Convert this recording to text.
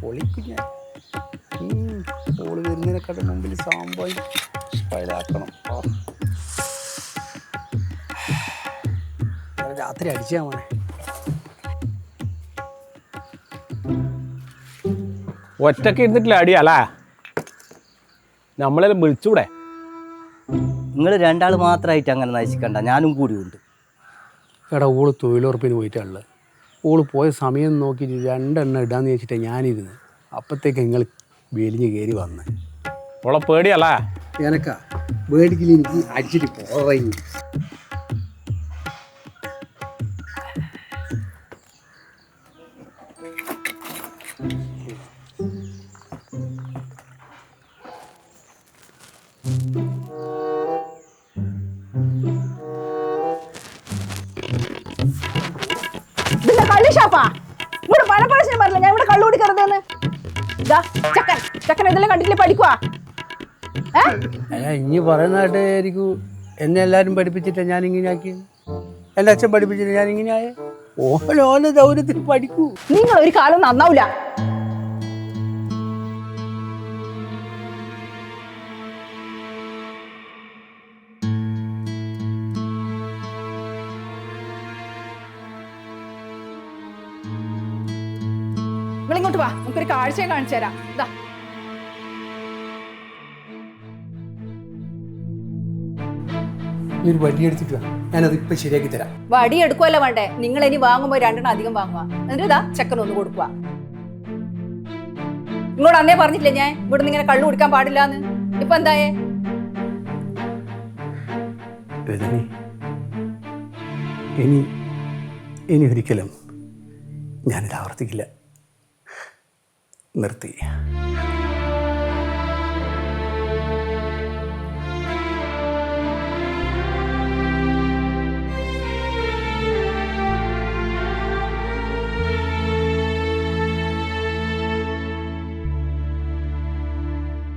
പൊളിക്കും ഞാൻ ഉം, ഓൾ വരുന്നതിനെക്കാട്ടും മുമ്പിൽ സാമ്പായി. ഇന്നലെ രാത്രി അടിച്ചാ മോനെ. ഒറ്റയ്ക്ക് ഇരുന്നിട്ടില്ല അടി അല്ല? നമ്മളെല്ലാം വിളിച്ചൂടെ? നിങ്ങൾ രണ്ടാൾ മാത്രമായിട്ട് അങ്ങനെ നശിക്കണ്ട. ഞാനും കൂടി ഉണ്ട്. എടാ ഓൾ തൊഴിലുറപ്പിന് പോയിട്ടുള്ളത് ഓൾ പോയ സമയം നോക്കി രണ്ടെണ്ണം ഇടാന്ന് വെച്ചിട്ട് ഞാനിരുന്ന്. അപ്പത്തേക്ക് നിങ്ങൾ വെലിഞ്ഞ് കയറി വന്ന്. ഓളെ പേടിയല്ല? എനക്കാ പേടിക്കില്ല എനിക്ക് അടിച്ചിട്ട് പോയി thank കള്ളി ഷാപ്പാ ഇവിടെ പല പ്രാവശ്യം പറഞ്ഞില്ല ഞാൻ ഇവിടെ കള്ളു കുടിക്കരുതെന്ന് ഇതാ ചക്കൻ. ചക്കൻ ഇതെല്ലാം കണ്ടിട്ടില്ലേ? പഠിക്കുവാ. ഇനി പറയുന്നതായിട്ടായിരിക്കും എന്നെ എല്ലാരും പഠിപ്പിച്ചിട്ട് ഞാൻ ഇങ്ങനെ ആക്കി എന്റെ അച്ഛൻ പഠിപ്പിച്ചിട്ട് ഞാൻ ഇങ്ങനെ ആയേ ഓലോല ദൗര്യത്തിൽ പഠിക്കൂ. നിങ്ങൾ ഒരു കാലം നന്നാവില്ല നിങ്ങൾ ഇങ്ങോട്ട് വാ. നമുക്കൊരു കാഴ്ചയും കാണിച്ചു തരാം. ഇതാ നീ ഒരു വടി എടുത്തിട്ട് വാ. ഞാനത് ഇപ്പം ശരിയാക്കി തരാം. വടി എടുക്കുവല്ല വേണ്ടേ? നിങ്ങൾ ഇനി വാങ്ങുമ്പോ രണ്ടെണ്ണം അധികം വാങ്ങുക എന്നിട്ട് ഇതാ ചെക്കൻ ഒന്ന് കൊടുക്കുക നിങ്ങളോട് അന്നേ പറഞ്ഞില്ലേ ഞാൻ? ഇവിടുന്ന് ഇങ്ങനെ കള്ളു കുടിക്കാൻ പാടില്ലാന്ന്. ഇപ്പൊ എന്തായേ? ഇനി ഇനി ഒരിക്കലും ഞാനിത് ആവർത്തിക്കില്ല. നിർത്തി.